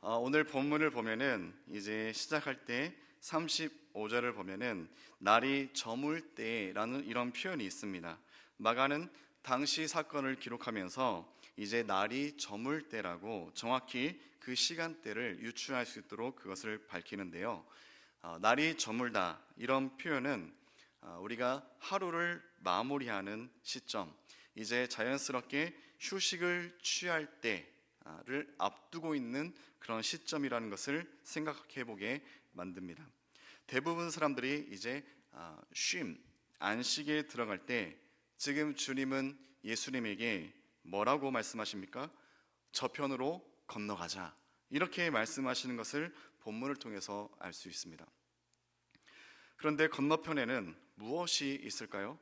어, 오늘 본문을 보면은 이제 시작할 때 35절을 보면은 날이 저물 때라는 이런 표현이 있습니다. 마가는 당시 사건을 기록하면서 이제 날이 저물 때라고 정확히 그 시간대를 유추할 수 있도록 그것을 밝히는데요. 어, 날이 저물다 이런 표현은 어, 우리가 하루를 마무리하는 시점, 이제 자연스럽게 휴식을 취할 때 를 앞두고 있는 그런 시점이라는 것을 생각해 보게 만듭니다. 대부분 사람들이 이제 아, 쉼, 안식에 들어갈 때 지금 주님은 예수님에게 뭐라고 말씀하십니까? 저편으로 건너가자. 이렇게 말씀하시는 것을 본문을 통해서 알 수 있습니다. 그런데 건너편에는 무엇이 있을까요?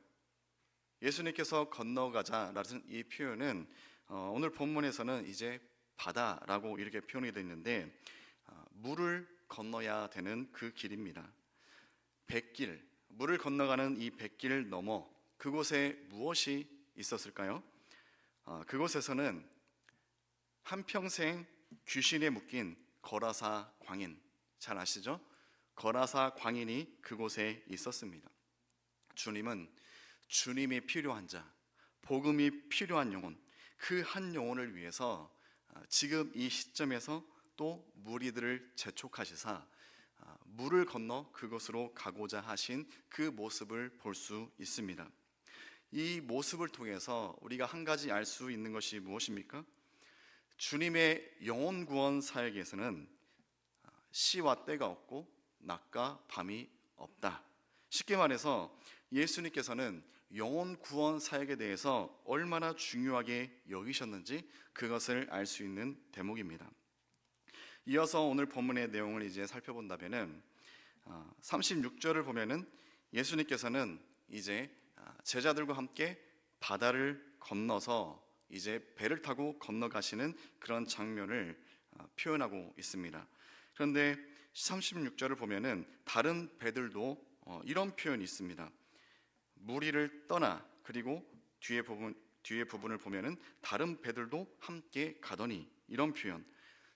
예수님께서 건너가자라는 이 표현은 어, 오늘 본문에서는 이제 바다라고 이렇게 표현이 되어 있는데 어, 물을 건너야 되는 그 길입니다. 백길, 물을 건너가는 이 백길을 넘어 그곳에 무엇이 있었을까요? 어, 그곳에서는 한평생 귀신에 묶인 거라사 광인 잘 아시죠? 거라사 광인이 그곳에 있었습니다. 주님은 주님이 필요한 자, 복음이 필요한 영혼, 그 한 영혼을 위해서 아, 지금 이 시점에서 또 무리들을 재촉하시사 아, 물을 건너 그곳으로 가고자 하신 그 모습을 볼 수 있습니다. 이 모습을 통해서 우리가 한 가지 알 수 있는 것이 무엇입니까? 주님의 영혼 구원 사역에서는 아, 시와 때가 없고 낮과 밤이 없다. 쉽게 말해서 예수님께서는 영혼 구원 사역에 대해서 얼마나 중요하게 여기셨는지 그것을 알 수 있는 대목입니다. 이어서 오늘 본문의 내용을 이제 살펴본다면은 36절을 아, 보면은 예수님께서는 이제 아, 제자들과 함께 바다를 건너서 이제 배를 타고 건너가시는 그런 장면을 아, 표현하고 있습니다. 그런데 36절을 보면은 다른 배들도 어, 이런 표현이 있습니다. 무리를 떠나 그리고 뒤에 부분 뒤에 부분을 보면은 다른 배들도 함께 가더니 이런 표현.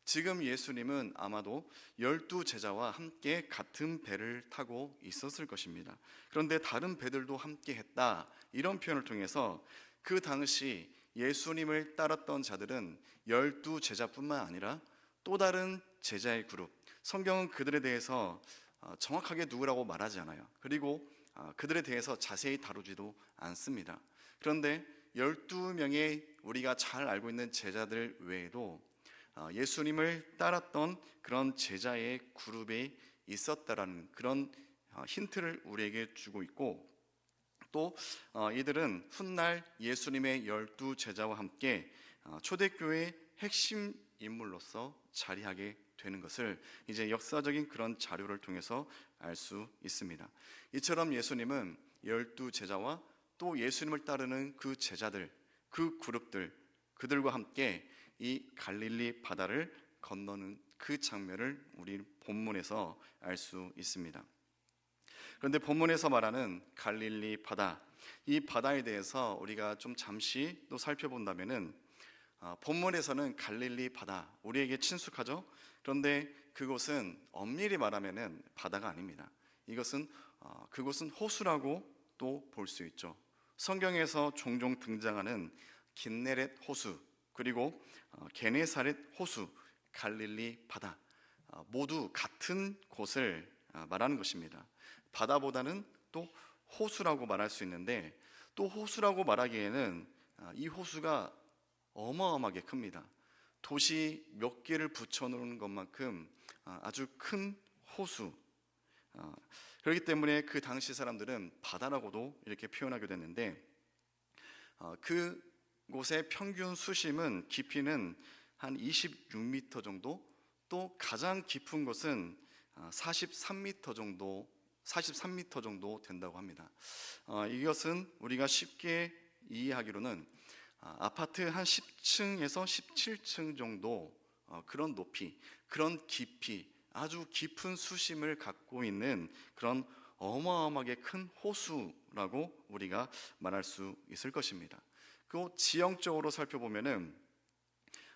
지금 예수님은 아마도 열두 제자와 함께 같은 배를 타고 있었을 것입니다. 그런데 다른 배들도 함께 했다. 이런 표현을 통해서 그 당시 예수님을 따랐던 자들은 열두 제자뿐만 아니라 또 다른 제자의 그룹. 성경은 그들에 대해서 어, 정확하게 누구라고 말하지 않아요. 그리고 어, 그들에 대해서 자세히 다루지도 않습니다. 그런데 12명의 우리가 잘 알고 있는 제자들 외에도 어, 예수님을 따랐던 그런 제자의 그룹에 있었다라는 그런 어, 힌트를 우리에게 주고 있고 또 이들은 훗날 예수님의 열두 제자와 함께 초대교회의 핵심 인물로서 자리하게 되는 것을 이제 역사적인 그런 자료를 통해서 알 수 있습니다. 이처럼 예수님은 열두 제자와 또 예수님을 따르는 그 제자들, 그 그룹들, 그들과 함께 이 갈릴리 바다를 건너는 그 장면을 우리 본문에서 알 수 있습니다. 그런데 본문에서 말하는 갈릴리 바다, 이 바다에 대해서 우리가 좀 잠시 또 살펴본다면은 어, 본문에서는 갈릴리 바다, 우리에게 친숙하죠? 그런데 그곳은 엄밀히 말하면은 바다가 아닙니다. 이것은 어, 그곳은 호수라고 또 볼 수 있죠. 성경에서 종종 등장하는 긴네렛 호수 그리고 어, 게네사렛 호수, 갈릴리 바다 어, 모두 같은 곳을 말하는 것입니다. 바다보다는 또 호수라고 말할 수 있는데 또 호수라고 말하기에는 이 호수가 어마어마하게 큽니다. 도시 몇 개를 붙여놓은 것만큼 아, 아주 큰 호수. 아, 그렇기 때문에 그 당시 사람들은 바다라고도 이렇게 표현하게 됐는데 아, 그 곳의 평균 수심은 깊이는 한 26m 정도, 또 가장 깊은 곳은 43m 정도, 43m 정도 된다고 합니다. 이것은 우리가 쉽게 이해하기로는 아, 아파트 한 10층에서 17층 정도 어, 그런 높이, 그런 깊이, 아주 깊은 수심을 갖고 있는 그런 어마어마하게 큰 호수라고 우리가 말할 수 있을 것입니다. 그 지형적으로 살펴보면은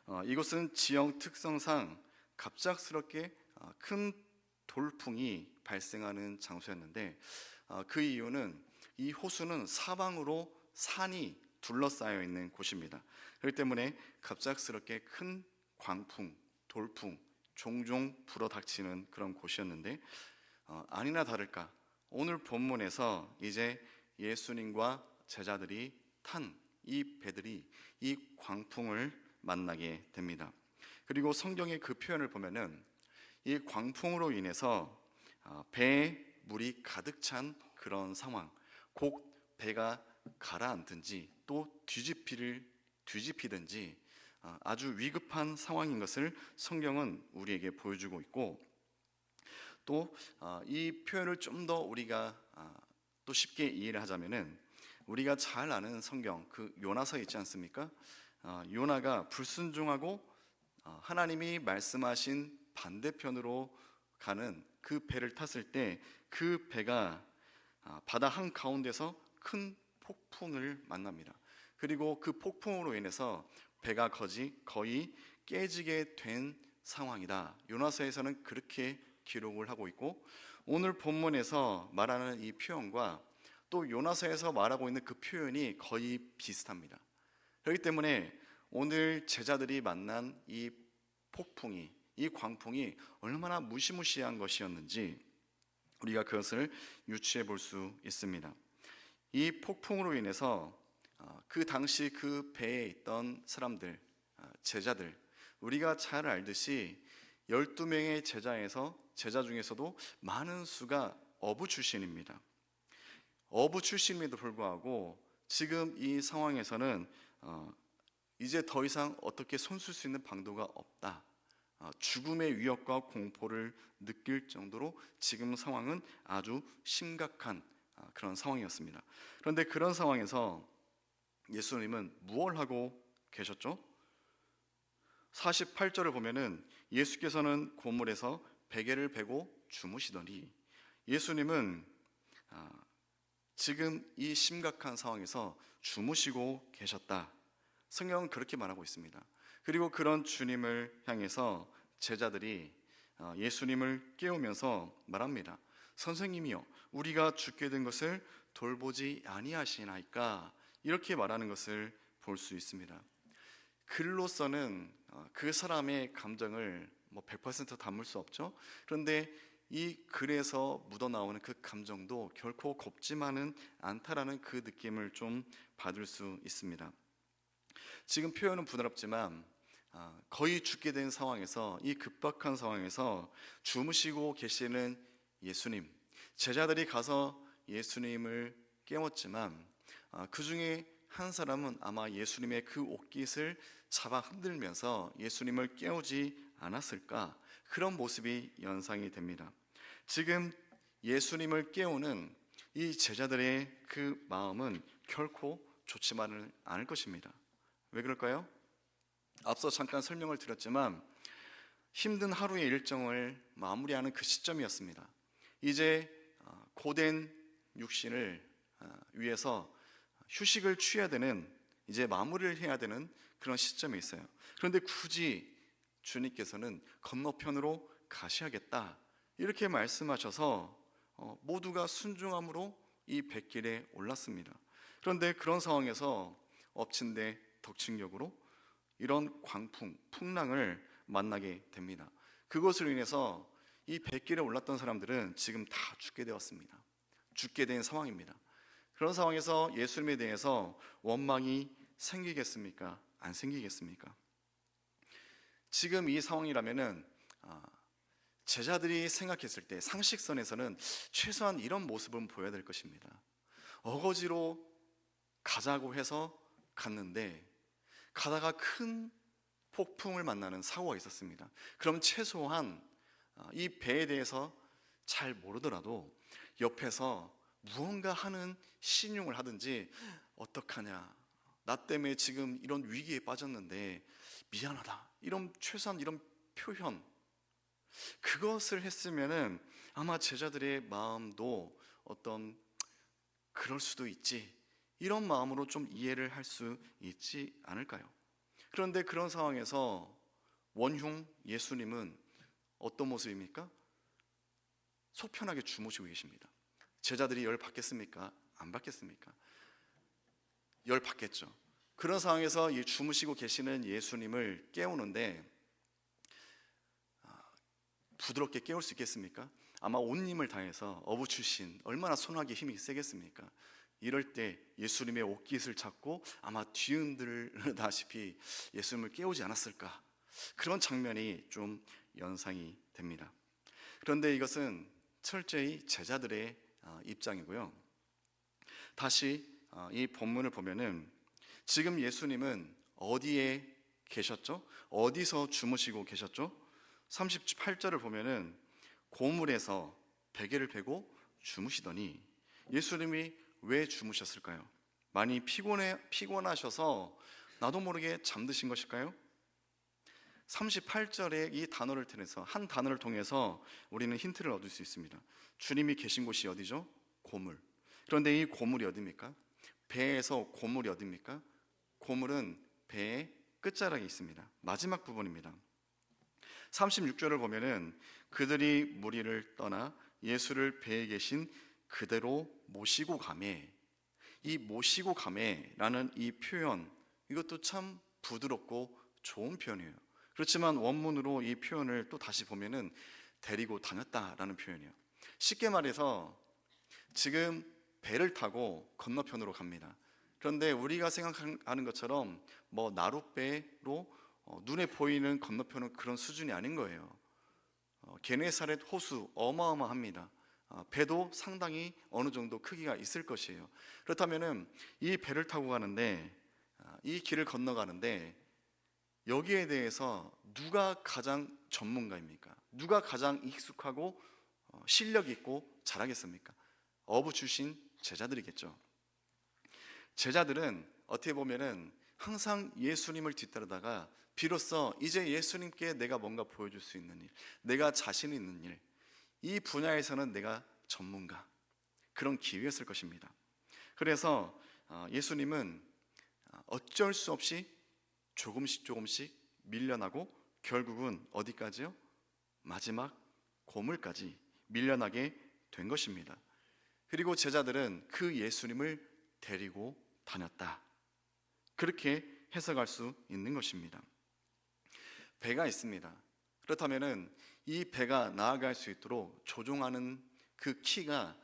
어, 이곳은 지형 특성상 갑작스럽게 어, 큰 돌풍이 발생하는 장소였는데 어, 그 이유는 이 호수는 사방으로 산이 둘러싸여 있는 곳입니다. 그렇기 때문에 갑작스럽게 큰 광풍, 돌풍 종종 불어닥치는 그런 곳이었는데 어, 아니나 다를까 오늘 본문에서 이제 예수님과 제자들이 탄 이 배들이 이 광풍을 만나게 됩니다. 그리고 성경의 그 표현을 보면은 이 광풍으로 인해서 어, 배에 물이 가득 찬 그런 상황, 곧 배가 가라앉든지 또 뒤집히를 뒤집히든지 어, 아주 위급한 상황인 것을 성경은 우리에게 보여주고 있고 또 이 표현을 좀 더 우리가 아, 또 쉽게 이해를 하자면은 우리가 잘 아는 성경 그 요나서 있지 않습니까? 어, 요나가 불순종하고 어, 하나님이 말씀하신 반대편으로 가는 그 배를 탔을 때 그 배가 아, 바다 한 가운데서 큰 폭풍을 만납니다. 그리고 그 폭풍으로 인해서 배가 거지 거의 깨지게 된 상황이다. 요나서에서는 그렇게 기록을 하고 있고 오늘 본문에서 말하는 이 표현과 또 요나서에서 말하고 있는 그 표현이 거의 비슷합니다. 그렇기 때문에 오늘 제자들이 만난 이 폭풍이 이 광풍이 얼마나 무시무시한 것이었는지 우리가 그것을 유추해 볼 수 있습니다. 이 폭풍으로 인해서 어, 그 당시 그 배에 있던 사람들, 어, 제자들, 우리가 잘 알듯이 12명의 제자에서 제자 중에서도 많은 수가 어부 출신입니다. 어부 출신임에도 불구하고 지금 이 상황에서는 어, 이제 더 이상 어떻게 손쓸 수 있는 방도가 없다. 어, 죽음의 위협과 공포를 느낄 정도로 지금 상황은 아주 심각한 어, 그런 상황이었습니다. 그런데 그런 상황에서 예수님은 무엇 하고 계셨죠? 48절을 보면은 예수께서는 고물에서 베개를 베고 주무시더니 예수님은 아, 지금 이 심각한 상황에서 주무시고 계셨다. 성경은 그렇게 말하고 있습니다. 그리고 그런 주님을 향해서 제자들이 어, 예수님을 깨우면서 말합니다. 선생님이요, 우리가 죽게 된 것을 돌보지 아니하시나이까 이렇게 말하는 것을 볼 수 있습니다. 글로서는 어, 그 사람의 감정을 뭐 100% 담을 수 없죠. 그런데 이 글에서 묻어나오는 그 감정도 결코 곱지만은 않다라는 그 느낌을 좀 받을 수 있습니다. 지금 표현은 부드럽지만 아, 거의 죽게 된 상황에서 이 급박한 상황에서 주무시고 계시는 예수님 제자들이 가서 예수님을 깨웠지만 아, 그 중에 한 사람은 아마 예수님의 그 옷깃을 잡아 흔들면서 예수님을 깨우지 않았을까 그런 모습이 연상이 됩니다. 지금 예수님을 깨우는 이 제자들의 그 마음은 결코 좋지만은 않을 것입니다. 왜 그럴까요? 앞서 잠깐 설명을 드렸지만 힘든 하루의 일정을 마무리하는 그 시점이었습니다. 이제 어, 고된 육신을 어, 위해서 휴식을 취해야 되는 이제 마무리를 해야 되는 그런 시점에 있어요. 그런데 굳이 주님께서는 건너편으로 가셔야겠다 이렇게 말씀하셔서 어, 모두가 순종함으로 이 백길에 올랐습니다. 그런데 그런 상황에서 엎친 데 덕친 격으로 이런 광풍, 풍랑을 만나게 됩니다. 그것으로 인해서 이 백길에 올랐던 사람들은 지금 다 죽게 되었습니다. 죽게 된 상황입니다. 그런 상황에서 예수님에 대해서 원망이 생기겠습니까? 안 생기겠습니까? 지금 이 상황이라면은 아, 제자들이 생각했을 때 상식선에서는 최소한 이런 모습은 보여야 될 것입니다. 어거지로 가자고 해서 갔는데 가다가 큰 폭풍을 만나는 사고가 있었습니다. 그럼 최소한 아, 이 배에 대해서 잘 모르더라도 옆에서 무언가 하는 신용을 하든지 어떡하냐 나 때문에 지금 이런 위기에 빠졌는데 미안하다 이런 최소한 이런 표현 그것을 했으면은 아마 제자들의 마음도 어떤 그럴 수도 있지 이런 마음으로 좀 이해를 할 수 있지 않을까요? 그런데 그런 상황에서 원흉 예수님은 어떤 모습입니까? 속 편하게 주무시고 계십니다. 제자들이 열 받겠습니까? 안 받겠습니까? 열 받겠죠. 그런 상황에서 이 주무시고 계시는 예수님을 깨우는데 아, 부드럽게 깨울 수 있겠습니까? 아마 온 힘을 다해서 어부 출신 얼마나 손하기 힘이 세겠습니까? 이럴 때 예수님의 옷깃을 잡고 아마 뒤흔들다시피 예수님을 깨우지 않았을까? 그런 장면이 좀 연상이 됩니다. 그런데 이것은 철저히 제자들의 어, 입장이고요. 다시 어, 이 본문을 보면은 지금 예수님은 어디에 계셨죠? 어디서 주무시고 계셨죠? 38절을 보면은 고물에서 베개를 베고 주무시더니 예수님이 왜 주무셨을까요? 많이 피곤해 피곤하셔서 나도 모르게 잠드신 것일까요? 38절의 이 단어를 통해서 한 단어를 통해서 우리는 힌트를 얻을 수 있습니다. 주님이 계신 곳이 어디죠? 고물. 그런데 이 고물이 어디입니까? 배에서 고물이 어디입니까? 고물은 배의 끝자락에 있습니다. 마지막 부분입니다. 36절을 보면은 그들이 무리를 떠나 예수를 배에 계신 그대로 모시고 가매. 이 모시고 가매라는 이 표현 이것도 참 부드럽고 좋은 표현이에요. 그렇지만 원문으로 이 표현을 또 다시 보면은 데리고 다녔다라는 표현이에요. 쉽게 말해서 지금 배를 타고 건너편으로 갑니다. 그런데 우리가 생각하는 것처럼 뭐 나룻배로 어, 눈에 보이는 건너편은 그런 수준이 아닌 거예요. 어, 게네사렛 호수 어마어마합니다. 어, 배도 상당히 어느 정도 크기가 있을 것이에요. 그렇다면은 이 배를 타고 가는데 아, 이 길을 건너가는데 여기에 대해서 누가 가장 전문가입니까? 누가 가장 익숙하고 어, 실력 있고 잘하겠습니까? 어부 출신 제자들이겠죠. 제자들은 어떻게 보면은 항상 예수님을 뒤따르다가 비로소 이제 예수님께 내가 뭔가 보여줄 수 있는 일, 내가 자신 있는 일, 이 분야에서는 내가 전문가 그런 기회였을 것입니다. 그래서 어, 예수님은 어, 어쩔 수 없이 조금씩 조금씩 밀려나고 결국은 어디까지요? 마지막 고물까지 밀려나게 된 것입니다. 그리고 제자들은 그 예수님을 데리고 다녔다. 그렇게 해석할 수 있는 것입니다. 배가 있습니다. 그렇다면은 이 배가 나아갈 수 있도록 조종하는 그 키가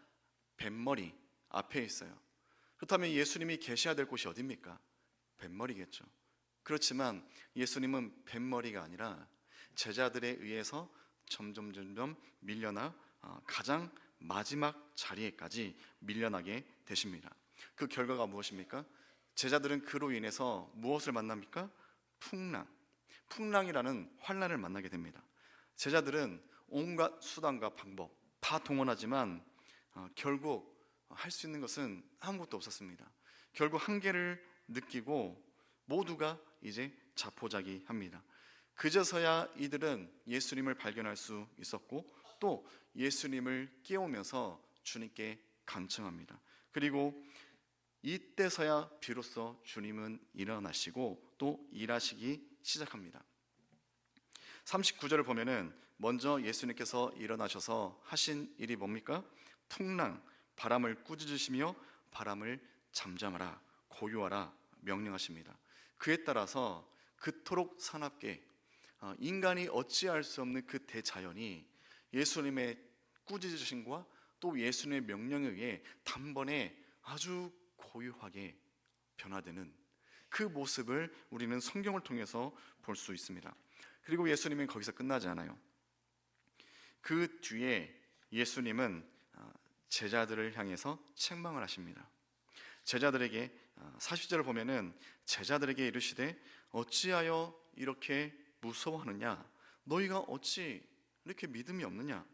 뱃머리 앞에 있어요. 그렇다면 예수님이 계셔야 될 곳이 어디입니까? 뱃머리겠죠. 그렇지만 예수님은 뱃머리가 아니라 제자들에 의해서 점점 점점 밀려나 어, 가장 마지막 자리에까지 밀려나게 되십니다. 그 결과가 무엇입니까? 제자들은 그로 인해서 무엇을 만납니까? 풍랑. 풍랑이라는 환란을 만나게 됩니다. 제자들은 온갖 수단과 방법 다 동원하지만 어, 결국 할 수 있는 것은 아무것도 없었습니다. 결국 한계를 느끼고 모두가 이제 자포자기 합니다. 그제서야 이들은 예수님을 발견할 수 있었고 또 예수님을 깨우면서 주님께 간청합니다. 그리고 이때서야 비로소 주님은 일어나시고 또 일하시기 시작합니다. 39절을 보면은 먼저 예수님께서 일어나셔서 하신 일이 뭡니까? 풍랑, 바람을 꾸짖으시며 바람을 잠잠하라, 고요하라 명령하십니다. 그에 따라서 그토록 사납게 어, 인간이 어찌할 수 없는 그 대자연이 예수님의 꾸짖으심과 또 예수님의 명령에 의해 단번에 아주 고요하게 변화되는 그 모습을 우리는 성경을 통해서 볼 수 있습니다. 그리고 예수님은 거기서 끝나지 않아요. 그 뒤에 예수님은 어, 제자들을 향해서 책망을 하십니다. 제자들에게 40절을 어, 보면은 제자들에게 이르시되 어찌하여 이렇게 무서워하느냐 너희가 어찌 이렇게 믿음이 없느냐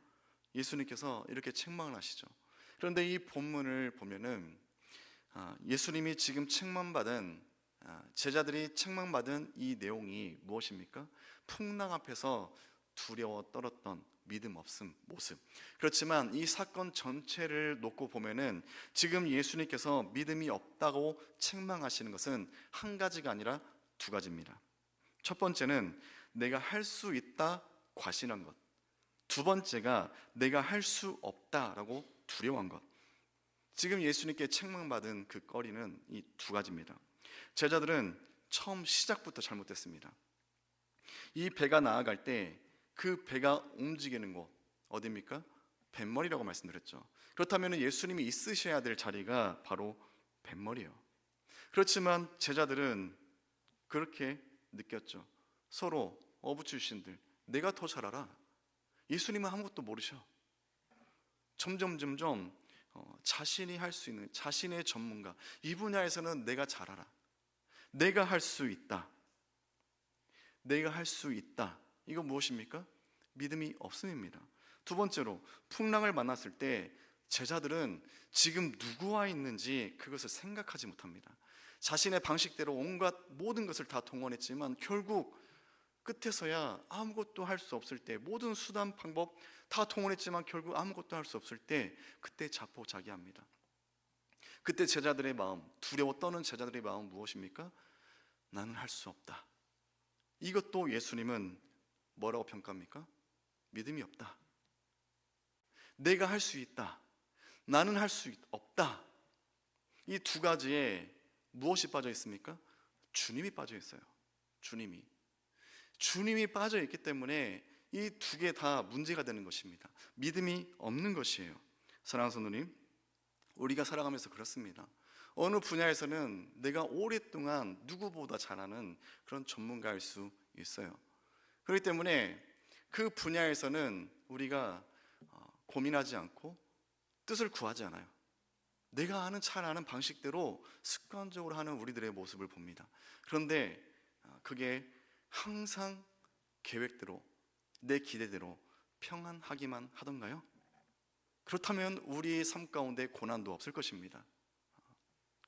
예수님께서 이렇게 책망을 하시죠. 그런데 이 본문을 보면은 아, 예수님이 지금 책망받은 아, 제자들이 책망받은 이 내용이 무엇입니까? 풍랑 앞에서 두려워 떨었던 믿음 없음 모습. 그렇지만 이 사건 전체를 놓고 보면은 지금 예수님께서 믿음이 없다고 책망하시는 것은 한 가지가 아니라 두 가지입니다. 첫 번째는 내가 할 수 있다 과신한 것. 두 번째가 내가 할 수 없다라고 두려워한 것. 지금 예수님께 책망받은 그 거리는 이 두 가지입니다. 제자들은 처음 시작부터 잘못됐습니다. 이 배가 나아갈 때 그 배가 움직이는 곳 어디입니까? 뱃머리라고 말씀드렸죠. 그렇다면 예수님이 있으셔야 될 자리가 바로 뱃머리예요. 그렇지만 제자들은 그렇게 느꼈죠. 서로 어부 출신들 내가 더 잘 알아. 예수님은 아무것도 모르셔. 점점 점점 어, 자신이 할 수 있는 자신의 전문가 이 분야에서는 내가 잘 알아. 내가 할 수 있다. 내가 할 수 있다. 이거 무엇입니까? 믿음이 없음입니다. 두 번째로 풍랑을 만났을 때 제자들은 지금 누구와 있는지 그것을 생각하지 못합니다. 자신의 방식대로 온갖 모든 것을 다 동원했지만 결국 끝에서야 아무것도 할 수 없을 때 모든 수단 방법 다 동원했지만 결국 아무것도 할 수 없을 때 그때 자포자기합니다. 그때 제자들의 마음 두려워 떠는 제자들의 마음 무엇입니까? 나는 할 수 없다. 이것도 예수님은 뭐라고 평가합니까? 믿음이 없다. 내가 할 수 있다. 나는 할 수 없다. 이 두 가지에 무엇이 빠져 있습니까? 주님이 빠져 있어요. 주님이. 주님이 빠져 있기 때문에 이 두 개 다 문제가 되는 것입니다. 믿음이 없는 것이에요. 사랑하는 성도님, 우리가 살아가면서 그렇습니다. 어느 분야에서는 내가 오랫동안 누구보다 잘하는 그런 전문가일 수 있어요. 그렇기 때문에 그 분야에서는 우리가 어, 고민하지 않고 뜻을 구하지 않아요. 내가 아는 잘 아는 방식대로 습관적으로 하는 우리들의 모습을 봅니다. 그런데 어, 그게 항상 계획대로 내 기대대로 평안하기만 하던가요? 그렇다면 우리의 삶 가운데 고난도 없을 것입니다.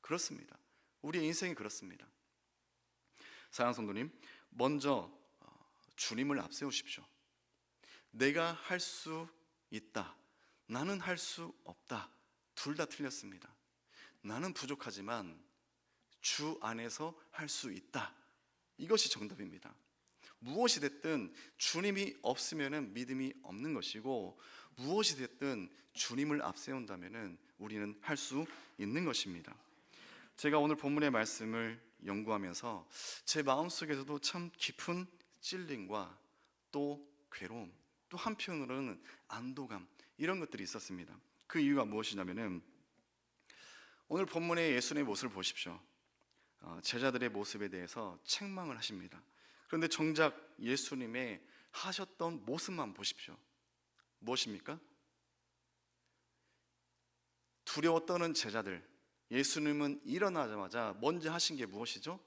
그렇습니다. 우리의 인생이 그렇습니다. 사랑 성도님, 먼저 어, 주님을 앞세우십시오. 내가 할 수 있다. 나는 할 수 없다. 둘 다 틀렸습니다. 나는 부족하지만 주 안에서 할 수 있다. 이것이 정답입니다. 무엇이 됐든 주님이 없으면 믿음이 없는 것이고 무엇이 됐든 주님을 앞세운다면 우리는 할 수 있는 것입니다. 제가 오늘 본문의 말씀을 연구하면서 제 마음속에서도 참 깊은 찔림과 또 괴로움, 또 한편으로는 안도감 이런 것들이 있었습니다. 그 이유가 무엇이냐면은 오늘 본문의 예수님의 모습을 보십시오. 어, 제자들의 모습에 대해서 책망을 하십니다. 그런데 정작 예수님의 하셨던 모습만 보십시오. 무엇입니까? 두려워 떠는 제자들. 예수님은 일어나자마자 먼저 하신 게 무엇이죠?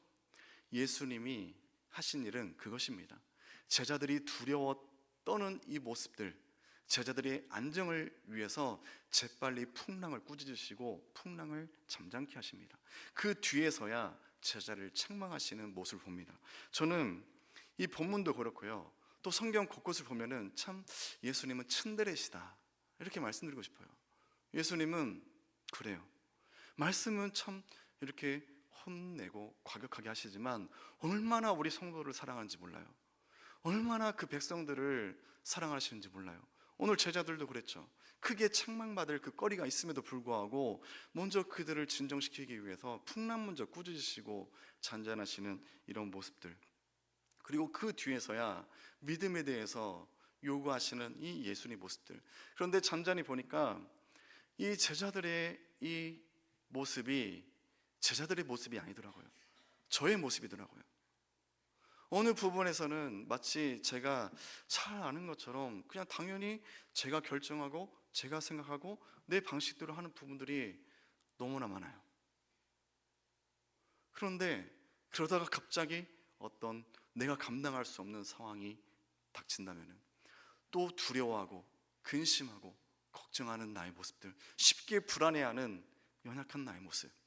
예수님이 하신 일은 그것입니다. 제자들이 두려워 떠는 이 모습들, 제자들의 안정을 위해서 재빨리 풍랑을 꾸짖으시고 풍랑을 잠잠케 하십니다. 그 뒤에서야 제자를 책망하시는 모습을 봅니다. 저는 이 본문도 그렇고요. 또 성경 곳곳을 보면은 참 예수님은 츤데레시다. 이렇게 말씀드리고 싶어요. 예수님은 그래요. 말씀은 참 이렇게 혼내고 과격하게 하시지만 얼마나 우리 성도를 사랑하는지 몰라요. 얼마나 그 백성들을 사랑하시는지 몰라요. 오늘 제자들도 그랬죠. 크게 책망받을 그 거리가 있음에도 불구하고 먼저 그들을 진정시키기 위해서 풍랑 먼저 꾸짖으시고 잔잔하시는 이런 모습들. 그리고 그 뒤에서야 믿음에 대해서 요구하시는 이 예수님 모습들. 그런데 잠잠히 보니까 이 제자들의 이 모습이 제자들의 모습이 아니더라고요. 저의 모습이더라고요. 어느 부분에서는 마치 제가 잘 아는 것처럼 그냥 당연히 제가 결정하고 제가 생각하고 내 방식대로 하는 부분들이 너무나 많아요. 그런데 그러다가 갑자기 어떤 내가 감당할 수 없는 상황이 닥친다면 또 두려워하고 근심하고 걱정하는 나의 모습들, 쉽게 불안해하는 연약한 나의 모습.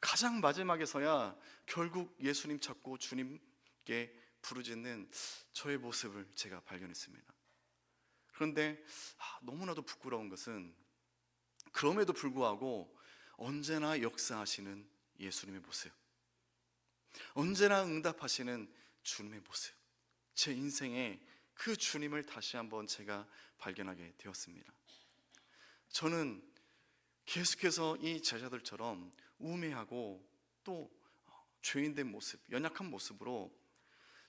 가장 마지막에서야 결국 예수님 찾고 주님께 부르짖는 저의 모습을 제가 발견했습니다. 그런데 아, 너무나도 부끄러운 것은 그럼에도 불구하고 언제나 역사하시는 예수님의 모습, 언제나 응답하시는 주님의 모습, 제 인생의 그 주님을 다시 한번 제가 발견하게 되었습니다. 저는 계속해서 이 제자들처럼 우매하고 또 죄인된 모습, 연약한 모습으로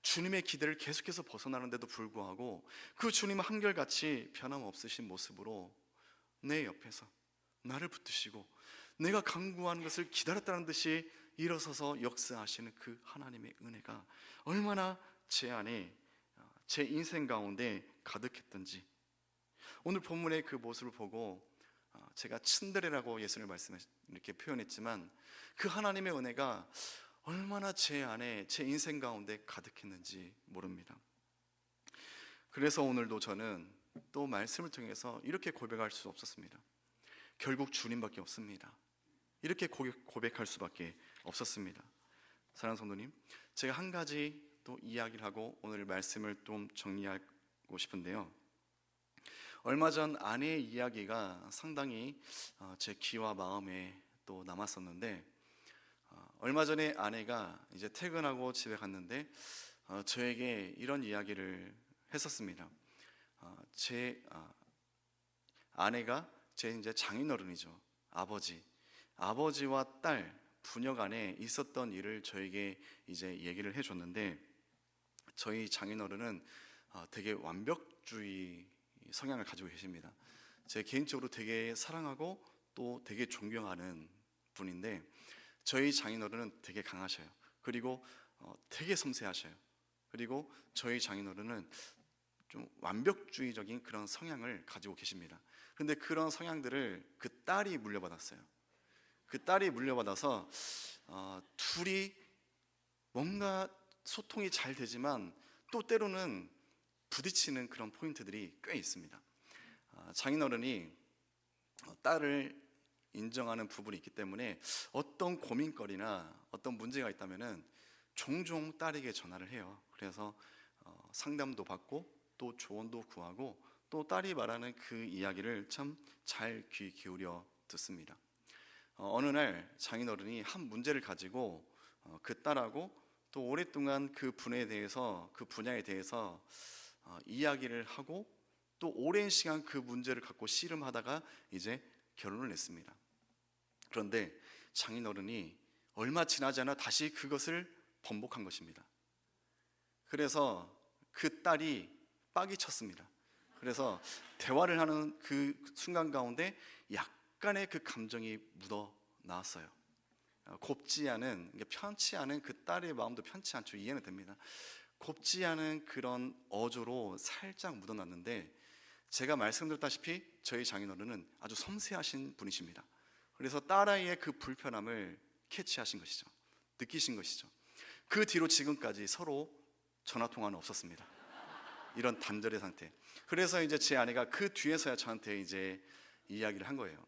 주님의 기대를 계속해서 벗어나는데도 불구하고 그 주님은 한결같이 변함없으신 모습으로 내 옆에서 나를 붙드시고 내가 강구하는 것을 기다렸다는 듯이 일어서서 역사하시는 그 하나님의 은혜가 얼마나 제 안에 제 인생 가운데 가득했던지 오늘 본문의 그 모습을 보고 제가 친데레라고 예수를 말씀 이렇게 표현했지만 그 하나님의 은혜가 얼마나 제 안에 제 인생 가운데 가득했는지 모릅니다. 그래서 오늘도 저는 또 말씀을 통해서 이렇게 고백할 수 없었습니다. 결국 주님밖에 없습니다. 이렇게 고백할 수밖에 없었습니다. 사랑하는 성도님, 제가 한 가지 또 이야기를 하고 오늘 말씀을 좀 정리하고 싶은데요. 얼마 전 아내의 이야기가 상당히 어, 제 귀와 마음에 또 남았었는데 어, 얼마 전에 아내가 이제 퇴근하고 집에 갔는데 어, 저에게 이런 이야기를 했었습니다. 제 아내가 제 이제 장인어른이죠. 아버지. 아버지와 딸 부녀 간에 있었던 일을 저에게 이제 얘기를 해줬는데 저희 장인어른은 되게 완벽주의 성향을 가지고 계십니다. 제 개인적으로 되게 사랑하고 또 되게 존경하는 분인데 저희 장인어른은 되게 강하셔요. 그리고 어, 되게 섬세하셔요. 그리고 저희 장인어른은 좀 완벽주의적인 그런 성향을 가지고 계십니다. 근데 그런 성향들을 그 딸이 물려받았어요. 그 딸이 물려받아서 어, 둘이 뭔가 소통이 잘 되지만 또 때로는 부딪히는 그런 포인트들이 꽤 있습니다. 어, 장인어른이 딸을 인정하는 부분이 있기 때문에 어떤 고민거리나 어떤 문제가 있다면은 종종 딸에게 전화를 해요. 그래서 어, 상담도 받고 또 조언도 구하고 또 딸이 말하는 그 이야기를 참 잘 귀 기울여 듣습니다. 어, 느날 장인어른이 한 문제를 가지고 어, 그 딸하고 또 오랫동안 그 분야에 대해서 그 분야에 대해서 어, 이야기를 하고 또 오랜 시간 그 문제를 갖고 씨름하다가 이제 결론을 냈습니다. 그런데 장인어른이 얼마 지나지 않아 다시 그것을 번복한 것입니다. 그래서 그 딸이 빡이 쳤습니다. 그래서 대화를 하는 그 순간 가운데 약간의 그 감정이 묻어 나왔어요. 어, 곱지 않은 편치 않은 그 딸의 마음도 편치 않죠. 이해는 됩니다. 곱지 않은 그런 어조로 살짝 묻어났는데 제가 말씀드렸다시피 저희 장인어른은 아주 섬세하신 분이십니다. 그래서 딸아이의 그 불편함을 캐치하신 것이죠. 느끼신 것이죠. 그 뒤로 지금까지 서로 전화 통화는 없었습니다. 이런 단절의 상태. 그래서 이제 제 아내가 그 뒤에서야 저한테 이제 이야기를 한 거예요.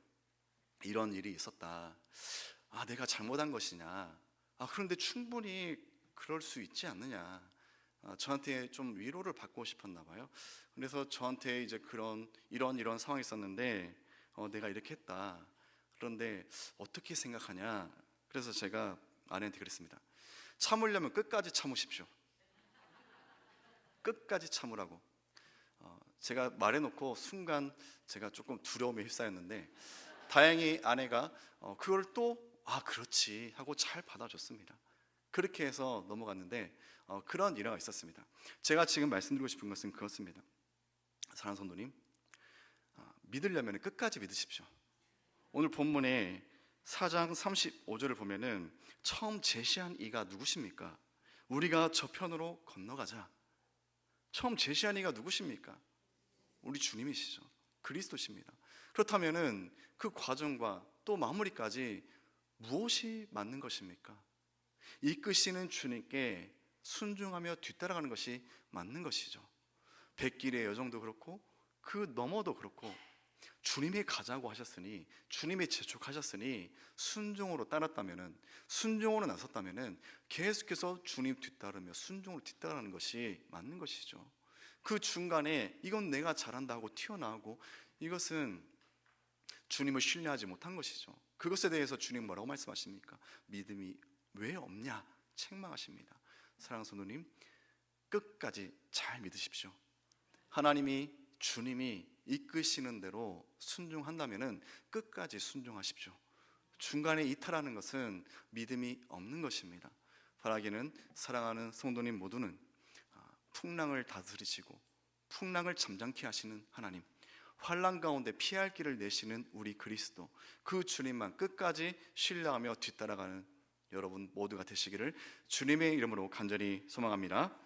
이런 일이 있었다. 아, 내가 잘못한 것이냐. 아, 그런데 충분히 그럴 수 있지 않느냐. 아, 저한테 좀 위로를 받고 싶었나 봐요. 그래서 저한테 이제 그런 이런 이런 상황이 있었는데 어, 내가 이렇게 했다. 그런데 어떻게 생각하냐? 그래서 제가 아내한테 그랬습니다. 참으려면 끝까지 참으십시오. 끝까지 참으라고. 어, 제가 말해놓고 순간 제가 조금 두려움에 휩싸였는데 다행히 아내가 어, 그걸 또 아 그렇지 하고 잘 받아줬습니다. 그렇게 해서 넘어갔는데 어, 그런 일화가 있었습니다. 제가 지금 말씀드리고 싶은 것은 그렇습니다. 사랑하는 성도님, 어, 믿으려면 끝까지 믿으십시오. 오늘 본문에 4장 35절을 보면은 처음 제시한 이가 누구십니까? 우리가 저편으로 건너가자. 처음 제시한 이가 누구십니까? 우리 주님이시죠. 그리스도십니다. 그렇다면은 그 과정과 또 마무리까지 무엇이 맞는 것입니까? 이끄시는 주님께 순종하며 뒤따라가는 것이 맞는 것이죠. 백길의 여정도 그렇고 그 너머도 그렇고 주님이 가자고 하셨으니 주님이 재촉하셨으니 순종으로 따랐다면은 순종으로 나섰다면은 계속해서 주님 뒤따르며 순종으로 뒤따르는 것이 맞는 것이죠. 그 중간에 이건 내가 잘한다 고 튀어나오고 이것은 주님을 신뢰하지 못한 것이죠. 그것에 대해서 주님 뭐라고 말씀하십니까? 믿음이 왜 없냐? 책망하십니다. 사랑하는 성도님, 끝까지 잘 믿으십시오. 하나님이 주님이 이끄시는 대로 순종한다면은 끝까지 순종하십시오. 중간에 이탈하는 것은 믿음이 없는 것입니다. 바라기는 사랑하는 성도님 모두는 아, 풍랑을 다스리시고 풍랑을 잠잠케 하시는 하나님, 환란 가운데 피할 길을 내시는 우리 그리스도, 그 주님만 끝까지 신뢰하며 뒤따라가는 여러분 모두가 되시기를 주님의 이름으로 간절히 소망합니다.